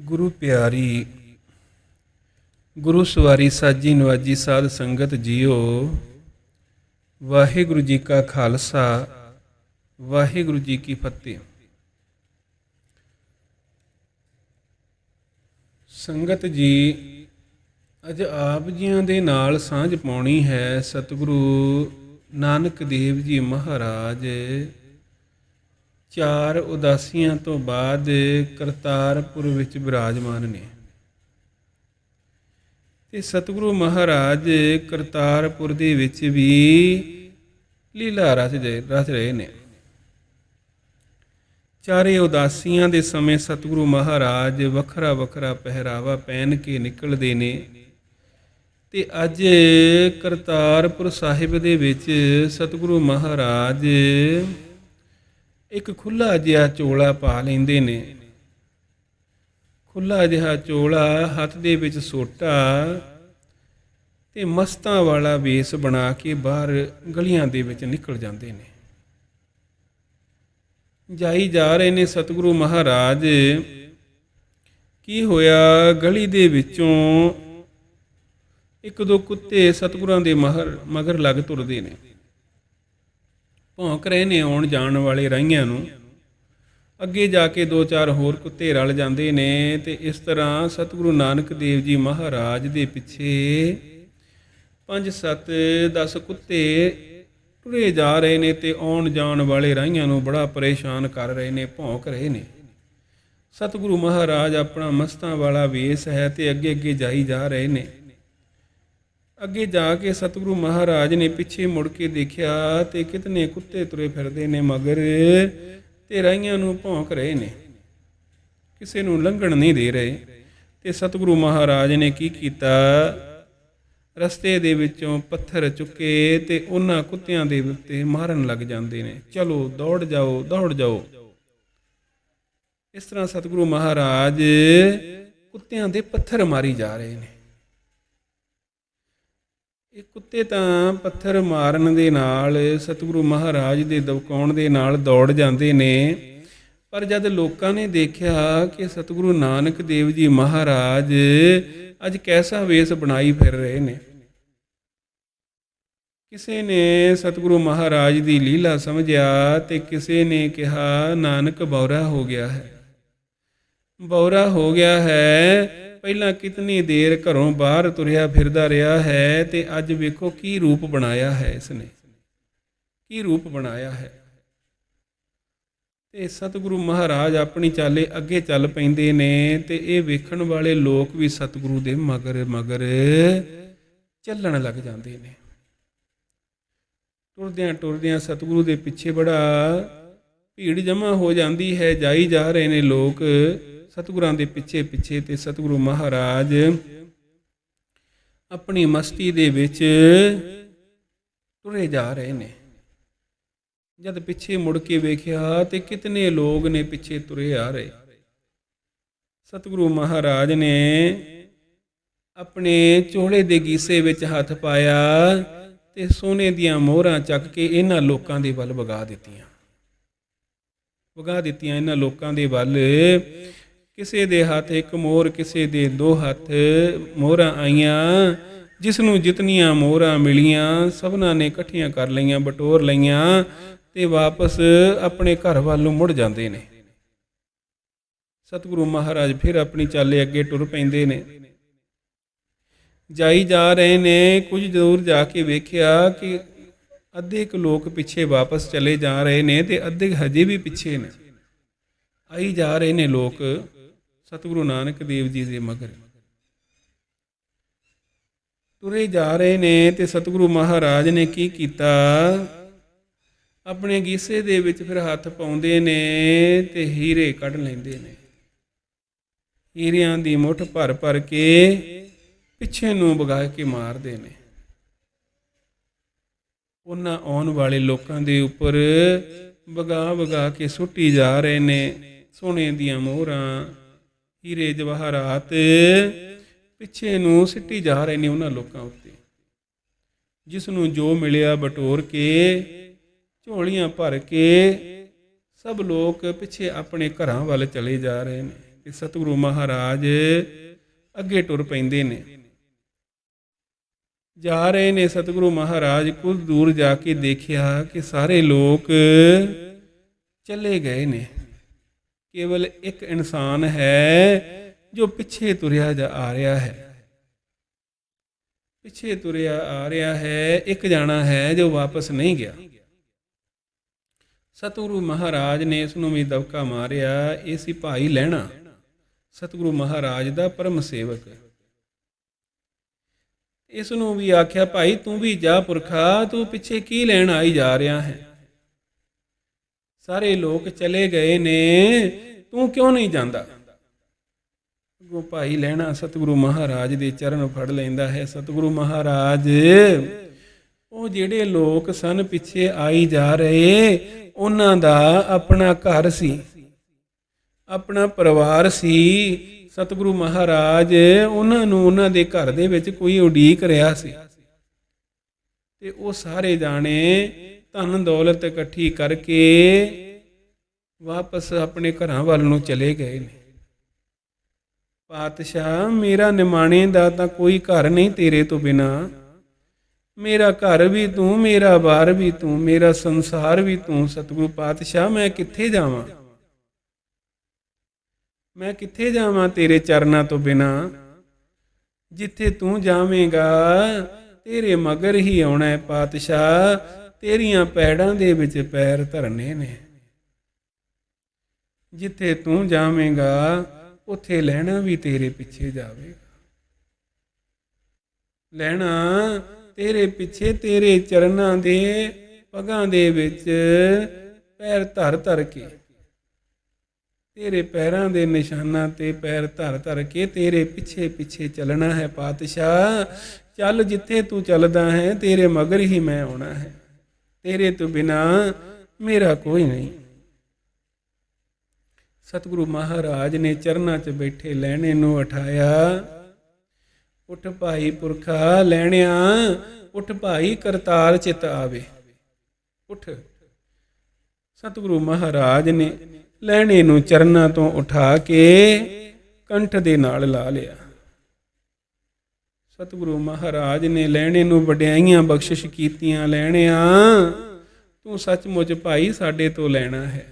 ਗੁਰੂ ਪਿਆਰੀ, ਗੁਰੂ ਸਵਾਰੀ ਸਾਜੀ ਨਵਾਜੀ ਸਾਧ ਸੰਗਤ ਜੀਓ, ਵਾਹਿਗੁਰੂ ਜੀ ਕਾ ਖਾਲਸਾ, ਵਾਹਿਗੁਰੂ ਜੀ ਕੀ ਫਤਿਹ। ਸੰਗਤ ਜੀ, ਅੱਜ ਆਪ ਜੀਆਂ ਦੇ ਨਾਲ ਸਾਂਝ ਪਾਉਣੀ ਹੈ ਸਤਿਗੁਰੂ ਨਾਨਕ ਦੇਵ ਜੀ ਮਹਾਰਾਜ। ਚਾਰ ਉਦਾਸੀਆਂ ਤੋਂ ਬਾਅਦ ਕਰਤਾਰਪੁਰ ਵਿੱਚ ਵਿਰਾਜਮਾਨ ਨੇ। ਤੇ ਸਤਿਗੁਰੂ ਮਹਾਰਾਜ ਕਰਤਾਰਪੁਰ ਦੇ ਵਿੱਚ ਵੀ ਲੀਲਾ ਰਚ ਜੇ ਰਚ ਰਹੇ ਨੇ। ਚਾਰੇ ਉਦਾਸੀਆਂ ਦੇ ਸਮੇਂ ਸਤਿਗੁਰੂ ਮਹਾਰਾਜ ਵੱਖਰਾ ਵੱਖਰਾ ਪਹਿਰਾਵਾ ਪਹਿਨ ਕੇ ਨਿਕਲਦੇ ਨੇ ਤੇ ਅੱਜ ਕਰਤਾਰਪੁਰ ਸਾਹਿਬ ਦੇ ਵਿੱਚ ਸਤਿਗੁਰੂ ਮਹਾਰਾਜ ਇੱਕ ਖੁੱਲਾ ਜਿਹਾ ਚੋਲਾ ਪਾ ਲੈਂਦੇ ਨੇ। ਖੁੱਲਾ ਜਿਹਾ ਚੋਲਾ ਹੱਥ ਦੇ ਵਿੱਚ ਸੋਟਾ ਤੇ ਮਸਤਾਂ ਵਾਲਾ ਵੇਸ ਬਣਾ ਕੇ ਬਾਹਰ ਗਲੀਆਂ ਦੇ ਵਿੱਚ ਨਿਕਲ ਜਾਂਦੇ ਨੇ। ਜਾਈ ਜਾ ਰਹੇ ਨੇ ਸਤਿਗੁਰੂ ਮਹਾਰਾਜ, ਕੀ ਹੋਇਆ? ਗਲੀ ਦੇ ਵਿੱਚੋਂ ਇੱਕ ਦੋ ਕੁੱਤੇ ਸਤਿਗੁਰਾਂ ਦੇ ਮਹਰ ਮਗਰ ਲੱਗ ਤੁਰਦੇ ਨੇ। ਭੌਂਕ ਰਹੇ ਨੇ ਆਉਣ ਜਾਣ ਵਾਲੇ ਰਾਹੀਆਂ ਨੂੰ। ਅੱਗੇ ਜਾ ਕੇ ਦੋ ਚਾਰ ਹੋਰ ਕੁੱਤੇ ਰਲ ਜਾਂਦੇ ਨੇ ਤੇ ਇਸ ਤਰ੍ਹਾਂ ਸਤਿਗੁਰੂ ਨਾਨਕ ਦੇਵ ਜੀ ਮਹਾਰਾਜ ਦੇ ਪਿੱਛੇ 5 7 10 ਕੁੱਤੇ ਟੁਰੇ ਜਾ ਰਹੇ ਨੇ ਤੇ ਆਉਣ ਜਾਣ ਵਾਲੇ ਰਾਹੀਆਂ ਨੂੰ ਬੜਾ ਪਰੇਸ਼ਾਨ ਕਰ ਰਹੇ ਨੇ, ਭੌਂਕ ਰਹੇ ਨੇ। ਸਤਿਗੁਰੂ ਮਹਾਰਾਜ ਆਪਣਾ ਮਸਤਾਂ ਵਾਲਾ ਵੇਸ ਹੈ ਤੇ ਅੱਗੇ ਅੱਗੇ ਜਾਈ ਜਾ ਰਹੇ ਨੇ। ਅੱਗੇ ਜਾ ਕੇ ਸਤਿਗੁਰੂ ਮਹਾਰਾਜ ਨੇ ਪਿੱਛੇ ਮੁੜ ਕੇ ਦੇਖਿਆ ਤੇ ਕਿਤਨੇ ਕੁੱਤੇ ਤੁਰੇ ਫਿਰਦੇ ਨੇ ਮਗਰ, ਤੇ ਰਾਈਆਂ ਨੂੰ ਭੌਂਕ ਰਹੇ ਨੇ। ਕਿਸੇ ਨੂੰ ਲੰਘਣ ਨਹੀਂ ਦੇ ਰਹੇ। ਤੇ ਸਤਿਗੁਰੂ ਮਹਾਰਾਜ ਨੇ ਕੀ ਕੀਤਾ? ਰਸਤੇ ਦੇ ਵਿੱਚੋਂ ਪੱਥਰ ਚੁੱਕੇ ਤੇ ਉਹਨਾਂ ਕੁੱਤਿਆਂ ਦੇ ਉੱਤੇ ਮਾਰਨ ਲੱਗ ਜਾਂਦੇ ਨੇ। ਚਲੋ, ਦੌੜ ਜਾਓ ਦੌੜ ਜਾਓ। ਇਸ ਤਰ੍ਹਾਂ ਸਤਿਗੁਰੂ ਮਹਾਰਾਜ ਕੁੱਤਿਆਂ ਦੇ ਪੱਥਰ ਮਾਰੀ ਜਾ ਰਹੇ ਨੇ। ਇਹ ਕੁੱਤੇ ਤਾਂ ਪੱਥਰ ਮਾਰਨ ਦੇ ਨਾਲ, ਸਤਿਗੁਰੂ ਮਹਾਰਾਜ ਦੇ ਦਬਕਾਉਣ ਦੇ ਨਾਲ ਦੌੜ ਜਾਂਦੇ ਨੇ। ਪਰ ਜਦ ਲੋਕਾਂ ਨੇ ਦੇਖਿਆ ਕਿ ਸਤਿਗੁਰੂ ਨਾਨਕ ਦੇਵ ਜੀ ਮਹਾਰਾਜ ਅੱਜ ਕੈਸਾ ਵੇਸ ਬਣਾਈ ਫਿਰ ਰਹੇ ਨੇ। ਕਿਸੇ ਨੇ ਸਤਿਗੁਰੂ ਮਹਾਰਾਜ ਦੀ ਲੀਲਾ ਸਮਝਿਆ ਤੇ ਕਿਸੇ ਨੇ ਕਿਹਾ, ਨਾਨਕ ਬੌਰਾ ਹੋ ਗਿਆ ਹੈ। ਬੌਰਾ ਹੋ ਗਿਆ ਹੈ ਪਹਿਲਾਂ ਕਿਤਨੀ ਦੇਰ ਘਰੋਂ ਬਾਹਰ ਤੁਰਿਆ ਫਿਰਦਾ ਰਿਹਾ ਹੈ ਤੇ ਅੱਜ ਵੇਖੋ ਕੀ ਰੂਪ ਬਣਾਇਆ ਹੈ ਇਸਨੇ। ਕੀ ਰੂਪ ਬਣਾਇਆ ਹੈ। ਤੇ ਸਤਿਗੁਰੂ ਮਹਾਰਾਜ ਆਪਣੀ ਚਾਲੇ ਅੱਗੇ ਚੱਲ ਪੈਂਦੇ ਨੇ ਤੇ ਇਹ ਵੇਖਣ ਵਾਲੇ ਲੋਕ ਵੀ ਸਤਿਗੁਰੂ ਦੇ ਮਗਰ ਮਗਰ ਚੱਲਣ ਲੱਗ ਜਾਂਦੇ ਨੇ। ਟੁਰਦਿਆਂ ਟੁਰਦਿਆਂ ਸਤਿਗੁਰੂ ਦੇ ਪਿੱਛੇ ਬੜਾ ਭੀੜ ਜਮਾ ਹੋ ਜਾਂਦੀ ਹੈ, ਜਾਈ ਜਾ ਰਹੇ ਨੇ ਲੋਕ। ਸਤਿਗੁਰਾਂ ਦੇ ਪਿੱਛੇ ਪਿੱਛੇ ਤੇ ਸਤਿਗੁਰੂ ਮਹਾਰਾਜ ਆਪਣੀ ਮਸਤੀ ਦੇ ਵਿੱਚ ਤੁਰੇ ਜਾ ਰਹੇ ਨੇ। ਜਦ ਪਿੱਛੇ ਮੁੜ ਕੇ ਵੇਖਿਆ ਤੇ ਕਿਤਨੇ ਲੋਕ ਨੇ ਪਿੱਛੇ ਤੁਰੇ ਆ ਰਹੇ। ਸਤਿਗੁਰੂ ਮਹਾਰਾਜ ਨੇ ਆਪਣੇ ਚੋਲੇ ਦੇ ਗੀਸੇ ਵਿੱਚ ਹੱਥ ਪਾਇਆ ਤੇ ਸੋਨੇ ਦੀਆਂ ਮੋਹਰਾਂ ਚੱਕ ਕੇ ਇਹਨਾਂ ਲੋਕਾਂ ਦੇ ਵੱਲ ਵਗਾ ਦਿੱਤੀਆਂ। ਵਗਾ ਦਿੱਤੀਆਂ ਇਹਨਾਂ ਲੋਕਾਂ ਦੇ ਵੱਲ ਕਿਸੇ ਦੇ ਹੱਥ ਇੱਕ ਮੋਹਰ ਕਿਸੇ ਦੇ ਦੋ ਹੱਥ ਮੋਹਰਾਂ ਆਈਆਂ। ਜਿਸ ਨੂੰ ਜਿਤਨੀਆਂ ਮੋਹਰਾਂ ਮਿਲੀਆਂ, ਸਭਨਾਂ ਨੇ ਇਕੱਠੀਆਂ ਕਰ ਲਈਆਂ, ਬਟੋਰ ਲਈਆਂ ਤੇ ਵਾਪਸ ਆਪਣੇ ਘਰ ਵੱਲ ਨੂੰ ਮੁੜ ਜਾਂਦੇ ਨੇ। ਸਤਿਗੁਰੂ ਮਹਾਰਾਜ ਫਿਰ ਆਪਣੀ ਚਾਲੇ ਅੱਗੇ ਟੁਰ ਪੈਂਦੇ ਨੇ। ਜਾਈ ਜਾ ਰਹੇ ਨੇ, ਕੁਝ ਦੂਰ ਜਾ ਕੇ ਵੇਖਿਆ ਕਿ ਅੱਧੇ ਕੁ ਲੋਕ ਪਿੱਛੇ ਵਾਪਸ ਚਲੇ ਜਾ ਰਹੇ ਨੇ ਤੇ ਅੱਧੇ ਹਜੇ ਵੀ ਪਿੱਛੇ ਨੇ। ਆਈ ਜਾ ਰਹੇ ਨੇ ਲੋਕ। ਸਤਿਗੁਰੂ ਨਾਨਕ ਦੇਵ ਜੀ ਦੇ ਮਗਰ। ਤੁਰੇ ਜਾ ਰਹੇ ਨੇ ਤੇ ਸਤਿਗੁਰੂ ਮਹਾਰਾਜ ਨੇ ਕੀ ਕੀਤਾ? ਆਪਣੇ ਗੀਸੇ ਦੇ ਵਿੱਚ ਫਿਰ ਹੱਥ ਪਾਉਂਦੇ ਨੇ ਤੇ ਹੀਰੇ ਕੱਢ ਲੈਂਦੇ ਨੇ। ਹੀਰਿਆਂ ਦੀ ਮੁੱਠ ਭਰ ਭਰ ਕੇ ਪਿੱਛੇ ਨੂੰ ਵਗਾ ਕੇ ਮਾਰਦੇ ਨੇ। ਉਹਨਾਂ ਆਉਣ ਵਾਲੇ ਲੋਕਾਂ ਦੇ ਉੱਪਰ ਵਗਾ ਵਗਾ ਕੇ ਸੁੱਟੀ ਜਾ ਰਹੇ ਨੇ। ਸੋਨੇ ਦੀਆਂ ਮੋਹਰਾਂ ਹੀਰੇ ਜਵਾਹਰਾਤ, ਪਿੱਛੇ ਨੂੰ ਸਿੱਟੀ ਜਾ ਰਹੇ ਨੇ ਉਹਨਾਂ ਲੋਕਾਂ ਉੱਤੇ। ਜਿਸ ਨੂੰ ਜੋ ਮਿਲਿਆ ਬਟੋਰ ਕੇ, ਝੋਲੀਆਂ ਭਰ ਕੇ, ਸਭ ਲੋਕ ਪਿੱਛੇ ਆਪਣੇ ਘਰਾਂ ਵੱਲ ਚਲੇ ਜਾ ਰਹੇ ਨੇ ਤੇ ਸਤਿਗੁਰੂ ਮਹਾਰਾਜ ਅੱਗੇ ਟੁਰ ਪੈਂਦੇ ਨੇ। ਜਾ ਰਹੇ ਨੇ ਸਤਿਗੁਰੂ ਮਹਾਰਾਜ, ਕੁਝ ਦੂਰ ਜਾ ਕੇ ਦੇਖਿਆ ਕਿ ਸਾਰੇ ਲੋਕ ਚਲੇ ਗਏ ਨੇ। ਕੇਵਲ ਇੱਕ ਇਨਸਾਨ ਹੈ ਜੋ ਪਿੱਛੇ ਤੁਰਿਆ ਜਾ ਆ ਰਿਹਾ ਹੈ। ਪਿੱਛੇ ਤੁਰਿਆ ਆ ਰਿਹਾ ਹੈ, ਇੱਕ ਜਾਣਾ ਹੈ ਜੋ ਵਾਪਸ ਨਹੀਂ ਗਿਆ। ਸਤਿਗੁਰੂ ਮਹਾਰਾਜ ਨੇ ਇਸ ਨੂੰ ਵੀ ਦਬਕਾ ਮਾਰਿਆ, ਇਹ ਸੀ ਭਾਈ ਲੈਣਾ ਸਤਿਗੁਰੂ ਮਹਾਰਾਜ ਦਾ ਪਰਮ ਸੇਵਕ। ਇਸ ਨੂੰ ਵੀ ਆਖਿਆ, ਭਾਈ, ਤੂੰ ਵੀ ਜਾ ਪੁਰਖਾ, ਤੂੰ ਪਿੱਛੇ ਕੀ ਲੈਣ ਆਈ ਜਾ ਰਿਹਾ ਹੈ? ਸਾਰੇ ਲੋਕ ਚਲੇ ਗਏ ਨੇ ਤੂੰ ਕਿਉਂ ਨਹੀਂ ਜਾਂਦਾ? ਅੱਗੋਂ ਭਾਈ ਲੈਣਾ ਸਤਿਗੁਰੂ ਮਹਾਰਾਜ ਦੇ ਚਰਨ ਫੜ ਲੈਂਦਾ ਹੈ। ਸਤਿਗੁਰੂ ਮਹਾਰਾਜ, ਉਹ ਜਿਹੜੇ ਲੋਕ ਸਨ ਪਿੱਛੇ ਆਈ ਜਾ ਰਹੇ, ਉਹਨਾਂ ਦਾ ਆਪਣਾ ਘਰ ਸੀ, ਆਪਣਾ ਪਰਿਵਾਰ ਸੀ। ਸਤਿਗੁਰੂ ਮਹਾਰਾਜ, ਉਹਨਾਂ ਨੂੰ ਉਹਨਾਂ ਦੇ ਘਰ ਦੇ ਵਿੱਚ ਕੋਈ ਉਡੀਕ ਰਿਹਾ ਸੀ। ਤੇ ਉਹ ਸਾਰੇ ਜਾਣੇ ਧਨ ਦੌਲਤ ਇਕੱਠੀ ਕਰਕੇ ਵਾਪਸ ਆਪਣੇ ਘਰਾਂ ਵੱਲ ਨੂੰ ਚਲੇ ਗਏ ਨੇ। ਪਾਤਸ਼ਾਹ, ਮੇਰਾ ਨਿਮਾਣੇ ਦਾ ਤਾਂ ਕੋਈ ਘਰ ਨਹੀਂ ਤੇਰੇ ਤੋਂ ਬਿਨਾ। ਮੇਰਾ ਘਰ ਵੀ ਤੂੰ, ਮੇਰਾ ਬਾਰ ਵੀ ਤੂੰ, ਮੇਰਾ ਸੰਸਾਰ ਵੀ ਤੂੰ। ਸਤਿਗੁਰੂ ਪਾਤਸ਼ਾਹ, ਮੈਂ ਕਿੱਥੇ ਜਾਵਾਂ? ਮੈਂ ਕਿੱਥੇ ਜਾਵਾਂ ਤੇਰੇ ਚਰਨਾਂ ਤੋਂ ਬਿਨਾ? ਜਿੱਥੇ ਤੂੰ ਜਾਵੇਂਗਾ, ਤੇਰੇ ਮਗਰ ਹੀ ਆਉਣਾ ਹੈ ਪਾਤਸ਼ਾਹ। ਤੇਰੀਆਂ ਪੈੜਾਂ ਦੇ ਵਿੱਚ ਪੈਰ ਧਰਨੇ ਨੇ। ਜਿੱਥੇ ਤੂੰ ਜਾਵੇਂਗਾ, ਉੱਥੇ ਲੈਣਾ ਵੀ ਤੇਰੇ ਪਿੱਛੇ ਜਾਵੇਗਾ। ਲੈਣਾ ਤੇਰੇ ਪਿੱਛੇ ਤੇਰੇ ਚਰਨਾਂ ਦੇ ਪਗਾਂ ਦੇ ਵਿੱਚ ਪੈਰ ਧਰ ਧਰ ਕੇ। ਤੇਰੇ ਪੈਰਾਂ ਦੇ ਨਿਸ਼ਾਨਾਂ ਤੇ ਪੈਰ ਧਰ ਧਰ ਕੇ ਤੇਰੇ ਪਿੱਛੇ ਪਿੱਛੇ ਚੱਲਣਾ ਹੈ ਪਾਤਸ਼ਾਹ। ਚੱਲ ਜਿੱਥੇ ਤੂੰ ਚੱਲਦਾ ਹੈ, ਤੇਰੇ ਮਗਰ ਹੀ ਮੈਂ ਆਉਣਾ ਹੈ। ਤੇਰੇ ਤੋਂ ਬਿਨਾ ਮੇਰਾ ਕੋਈ ਨਹੀਂ। ਸਤਿਗੁਰੂ ਮਹਾਰਾਜ ਨੇ ਚਰਨਾਂ 'ਚ ਬੈਠੇ ਲੈਣੇ ਨੂੰ ਉਠਾਇਆ। ਉਠ ਭਾਈ ਪੁਰਖਾ ਲੈਣਿਆ, ਉਠ ਭਾਈ ਕਰਤਾਰ ਚਿਤ ਆਵੇ। ਉਠ। ਸਤਿਗੁਰੂ ਮਹਾਰਾਜ ਨੇ ਲੈਣੇ ਨੂੰ ਚਰਨਾਂ ਤੋਂ ਉਠਾ ਕੇ ਕੰਠ ਦੇ ਨਾਲ ਲਾ ਲਿਆ। ਸਤਿਗੁਰੂ ਮਹਾਰਾਜ ਨੇ ਲੈਣੇ ਨੂੰ ਵਡਿਆਈਆਂ ਬਖਸ਼ਿਸ਼ ਕੀਤੀਆਂ, ਲੈਣਿਆ, ਤੂੰ ਸੱਚਮੁੱਚ ਭਾਈ ਸਾਡੇ ਤੋਂ ਲੈਣਾ ਹੈ।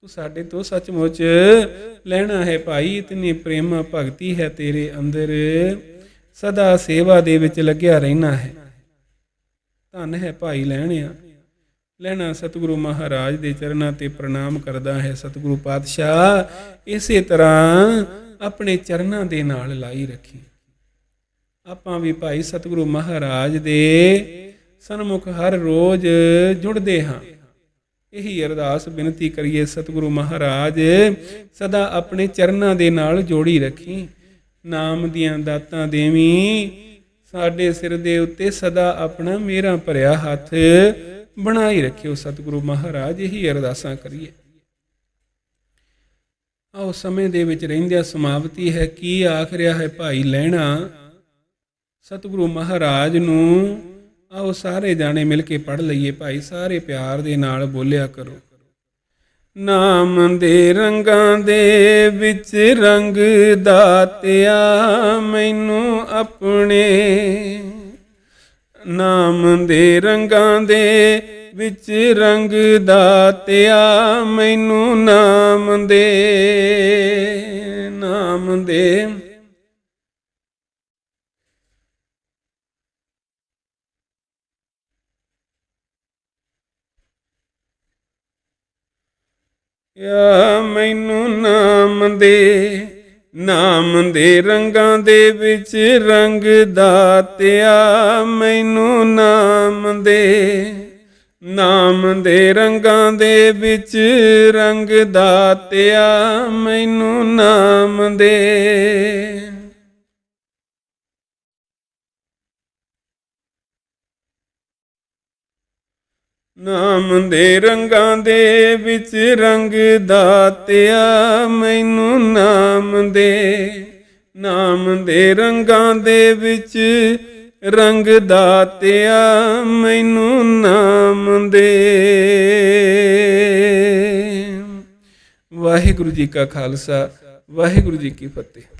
ਤੂੰ ਸਾਡੇ ਤੋਂ ਸੱਚਮੁੱਚ ਲੈਣਾ ਹੈ ਭਾਈ, ਇਤਨੀ ਪ੍ਰੇਮ ਭਗਤੀ ਹੈ ਤੇਰੇ ਅੰਦਰ। ਸਦਾ ਸੇਵਾ ਦੇ ਵਿੱਚ ਲੱਗਿਆ ਰਹਿਣਾ ਹੈ। ਧੰਨ ਹੈ ਭਾਈ ਲੈਣਿਆ। ਲੈਣਾ ਸਤਿਗੁਰੂ ਮਹਾਰਾਜ ਦੇ ਚਰਨਾਂ ਤੇ ਪ੍ਰਣਾਮ ਕਰਦਾ ਹੈ ਸਤਿਗੁਰੂ ਪਾਤਸ਼ਾਹ। ਇਸੇ ਤਰ੍ਹਾਂ ਆਪਣੇ ਚਰਨਾਂ ਦੇ ਨਾਲ ਲਾਈ ਰੱਖੀ। ਆਪਾਂ ਵੀ ਭਾਈ ਸਤਿਗੁਰੂ ਮਹਾਰਾਜ ਦੇ ਸਨਮੁਖ ਹਰ ਰੋਜ਼ ਜੁੜਦੇ ਹਾਂ। ਇਹੀ ਅਰਦਾਸ ਬੇਨਤੀ ਕਰੀਏ ਸਤਿਗੁਰੂ ਮਹਾਰਾਜ, ਸਦਾ ਆਪਣੇ ਚਰਨਾਂ ਦੇ ਨਾਲ ਜੋੜੀ ਰੱਖੀ। ਨਾਮ ਦੀਆਂ ਦਾਤਾਂ ਦੇਵੀ, ਸਾਡੇ ਸਿਰ ਦੇ ਉੱਤੇ ਸਦਾ ਆਪਣਾ ਮੇਰਾ ਭਰਿਆ ਹੱਥ ਬਣਾਈ ਰੱਖਿਓ ਸਤਿਗੁਰੂ ਮਹਾਰਾਜ, ਇਹੀ ਅਰਦਾਸਾਂ ਕਰੀਏ। ਆਓ ਸਮੇਂ ਦੇ ਵਿੱਚ ਰਹਿੰਦਿਆਂ ਸਮਾਪਤੀ ਹੈ, ਕੀ ਆਖ ਰਿਹਾ ਹੈ ਭਾਈ ਲੈਣਾ ਸਤਿਗੁਰੂ ਮਹਾਰਾਜ ਨੂੰ ਆਓ ਸਾਰੇ ਜਾਣੇ ਮਿਲ ਕੇ ਪੜ ਲਈਏ ਭਾਈ, ਸਾਰੇ ਪਿਆਰ ਦੇ ਨਾਲ ਬੋਲਿਆ ਕਰੋ। ਨਾਮ ਦੇ ਰੰਗਾਂ ਦੇ ਵਿੱਚ ਰੰਗ ਦਾਤਿਆ ਮੈਨੂੰ ਆਪਣੇ। ਨਾਮ ਦੇ ਰੰਗਾਂ ਦੇ ਵਿੱਚ ਰੰਗ ਦਾਤਿਆ ਮੈਨੂੰ ਨਾਮ ਦੇ। ਨਾਮ ਦੇ ਯਾ ਮੈਨੂੰ ਨਾਮ ਦੇ ਨਾਮ ਦੇ ਰੰਗਾਂ ਦੇ ਵਿੱਚ ਰੰਗ ਦਾਤਿਆ ਮੈਨੂੰ ਨਾਮ ਦੇ ਨਾਮ ਦੇ ਰੰਗਾਂ ਦੇ ਵਿੱਚ ਰੰਗ ਦਾਤਿਆ ਮੈਨੂੰ ਨਾਮ ਦੇ। ਨਾਮ ਦੇ ਰੰਗਾਂ ਦੇ ਵਿੱਚ ਰੰਗ ਦਾਤਿਆ, ਮੈਨੂੰ ਨਾਮ ਦੇ। ਨਾਮ ਦੇ ਰੰਗਾਂ ਦੇ ਵਿੱਚ ਰੰਗ ਦਾਤਿਆ, ਮੈਨੂੰ ਨਾਮ ਦੇ। ਵਾਹਿਗੁਰੂ ਜੀ ਕਾ ਖਾਲਸਾ, ਵਾਹਿਗੁਰੂ ਜੀ ਕੀ ਫਤਿਹ।